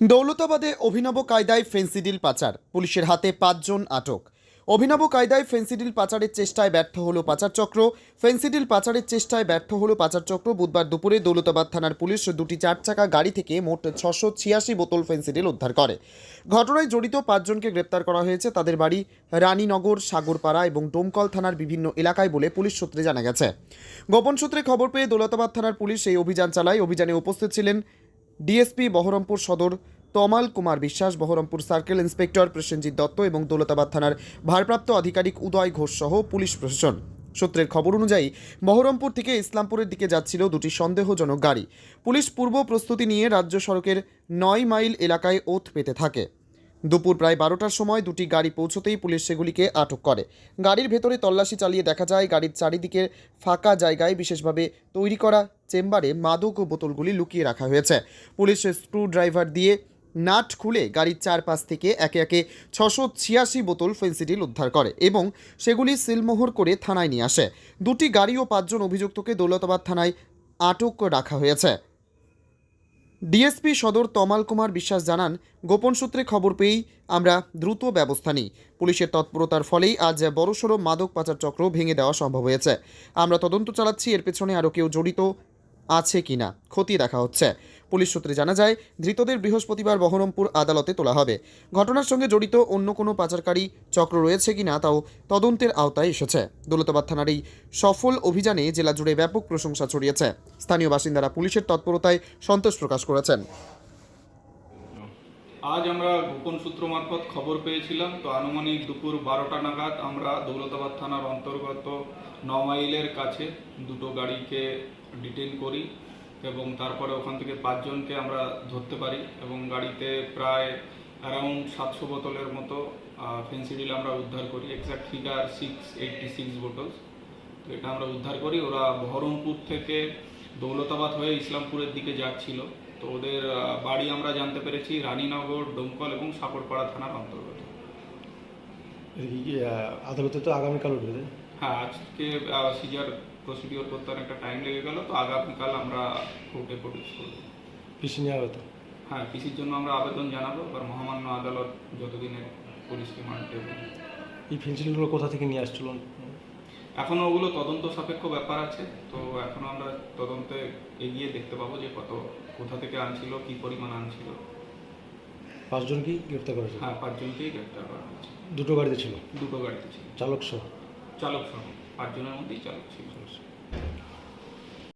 দৌলতাবাদে অভিনব কায়দায় ফেন্সিডিল পাচার, পুলিশের হাতে পাঁচজন আটক। অভিনব কায়দায় ফেন্সিডিল পাচারের চেষ্টায় ব্যর্থ হলো পাচার চক্র। ফেন্সিডিল পাচারের চেষ্টায় ব্যর্থ হলো পাচার চক্র। বুধবার দুপুরে দৌলতাবাদ থানার পুলিশ দুটি চার চাকা গাড়ি থেকে মোট ছশো ছিয়াশি বোতল ফেন্সিডিল উদ্ধার করে। ঘটনায় জড়িত পাঁচজনকে গ্রেপ্তার করা হয়েছে তাদের বাড়ি রানীনগর, সাগরপাড়া এবং ডোমকল থানার বিভিন্ন এলাকায় বলে পুলিশ সূত্রে জানা গেছে। গোপন সূত্রে খবর পেয়ে দৌলতাবাদ থানার পুলিশ এই অভিযান চালায়। অভিযানে উপস্থিত ছিলেন ডিএসপি বহরমপুর সদর, তমাল কুমার বিশ্বাস, বহরমপুর সার্কেল ইন্সপেক্টর প্রসেনজিৎ দত্ত এবং দৌলতাবাদ থানার ভারপ্রাপ্ত আধিকারিক উদয় ঘোষ সহ পুলিশ প্রশাসন। সূত্রের খবর অনুযায়ী, বহরমপুর থেকে ইসলামপুরের দিকে যাচ্ছিল দুটি সন্দেহজনক গাড়ি। পুলিশ পূর্ব প্রস্তুতি নিয়ে রাজ্য সড়কের নয় মাইল এলাকায় ওথ পেতে থাকে। দুপুর প্রায় বারোটার সময় দুটি গাড়ি পৌঁছতেই পুলিশ সেগুলিকে আটক করে। গাড়ির ভেতরে তল্লাশি চালিয়ে দেখা যায়, গাড়ির চারিদিকে ফাঁকা জায়গায় বিশেষভাবে তৈরি করা চেম্বারে মাদক ও বোতলগুলি লুকিয়ে রাখা হয়েছে। পুলিশ স্ক্রু ড্রাইভার দিয়ে নাট খুলে গাড়ির চারপাশ থেকে একে একে ছশো ছিয়াশি বোতল ফেন্সিডিল উদ্ধার করে এবং সেগুলি সিলমোহর করে থানায় নিয়ে আসে। দুটি গাড়ি ও পাঁচজন অভিযুক্তকে দৌলতাবাদ থানায় আটক রাখা হয়েছে। ডিএসপি সদর তমাল কুমার বিশ্বাস জানান, গোপন সূত্রে খবর পেয়েই আমরা দ্রুত ব্যবস্থা নিই। পুলিশের তৎপরতার ফলেই আজ বড়সড় মাদক পাচার চক্র ভেঙে দেওয়া সম্ভব হয়েছে। আমরা তদন্ত চালাচ্ছি, এর পেছনে আরও কেউ জড়িত আছে কিনা খতিয়ে দেখা হচ্ছে। পুলিশ সূত্রে জানা যায়, ধৃতদের বৃহস্পতিবার বহরমপুর আদালতে তোলা হবে। ঘটনার সঙ্গে জড়িত অন্য কোনো পাচারকারী চক্র রয়েছে কিনা তাও তদন্তের আওতায় এসেছে। দৌলতাবাদ থানার এই সফল অভিযানে জেলা জুড়ে ব্যাপক প্রশংসা ছড়িয়েছে। স্থানীয় বাসিন্দারা পুলিশের তৎপরতায় সন্তোষ প্রকাশ করেছেন। আজ আমরা গোপন সূত্র মারফত খবর পেয়েছিলাম। তো আনুমানিক দুপুর বারোটা নাগাদ আমরা দৌলতাবাদ থানার অন্তর্গত ন মাইলের কাছে দুটো গাড়িকে ডিটেন করি এবং তারপরে ওখান থেকে পাঁচজনকে আমরা ধরতে পারি এবং গাড়িতে প্রায় অ্যারাউন্ড সাতশো বোতলের মতো ফেন্সিডিল আমরা উদ্ধার করি। Exact figure six eighty six bottles তো এটা আমরা উদ্ধার করি। ওরা বহরমপুর থেকে দৌলতাবাদ হয়ে ইসলামপুরের দিকে যাচ্ছিল। ওদের বাড়ি আমরা জানতে পেরেছি রানীনগর ডোমকল এবং সাপড়পাড়া থানার অন্তর্গত। আদালতে তো আগামীকাল উঠবে হ্যাঁ আজকে সিজার প্রসিডিওর করতে অনেকটা টাইম লেগে গেল তো আগামীকাল আমরা কোর্টে প্রডিউস করব। পিসি নেওয়া হতো হ্যাঁ পিসির জন্য আমরা আবেদন জানাব এবার মহামান্য আদালত যতদিনে পুলিশকে মানতে দেবে। এই ফেন্সিলগুলো কোথা থেকে নিয়ে আসছিল? এখনও ওগুলো তদন্ত সাপেক্ষ ব্যাপার আছে তো এখনও আমরা তদন্তে এগিয়ে দেখতে পাবো যে কত কোথা থেকে আনছিল কি পরিমাণ আনছিল। পাঁচজনকেই গ্রেপ্তার করেছে? হ্যাঁ পাঁচজনকেই গ্রেফতার করা হয়েছে। দুটো গাড়িতে ছিল? দুটো গাড়িতে ছিল। চালক সহ? চালক সহ পাঁচজনের মধ্যেই চালক ছিল।